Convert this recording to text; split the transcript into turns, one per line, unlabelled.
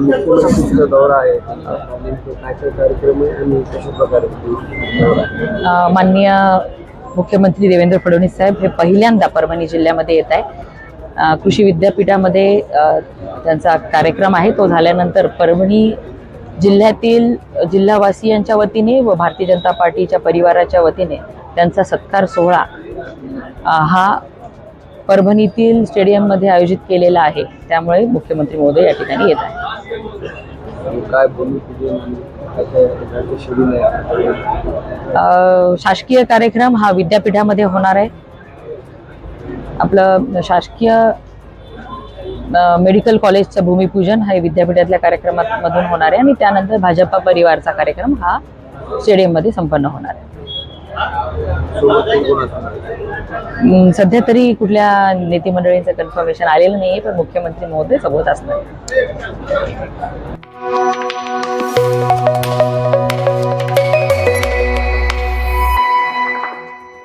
मुख्यमंत्रीचा दौरा आहे. काय काय कार्यक्रम आहे आणि कशा प्रकारे
माननीय मुख्यमंत्री देवेंद्र फडणवीस साहेब हे पहिल्यांदा परभणी जिल्ह्यामध्ये येत आहे कृषी विद्यापीठामध्ये त्यांचा कार्यक्रम आहे. तो झाल्यानंतर परभणी जिल्ह्यातील जिल्हावासियांच्या वतीने व भारतीय जनता पार्टीच्या परिवाराच्या वतीने त्यांचा सत्कार सोहळा हा परभणीतील स्टेडियममध्ये आयोजित केलेला आहे. त्यामुळे मुख्यमंत्री महोदय या ठिकाणी येत
आहेत. काय
शासकीय कार्यक्रम हा विद्यापीठामध्ये होणार आहे. आपलं शासकीय मेडिकल कॉलेजचं भूमिपूजन हे विद्यापीठातल्या कार्यक्रमामधून होणार आहे आणि त्यानंतर भाजपा परिवारचा कार्यक्रम हा स्टेडियममध्ये संपन्न होणार आहे. सध्या तरी कुठल्या नेते मंडळींचं कन्फर्मेशन आलेलं नाही पण मुख्यमंत्री महोदय सोबत असणार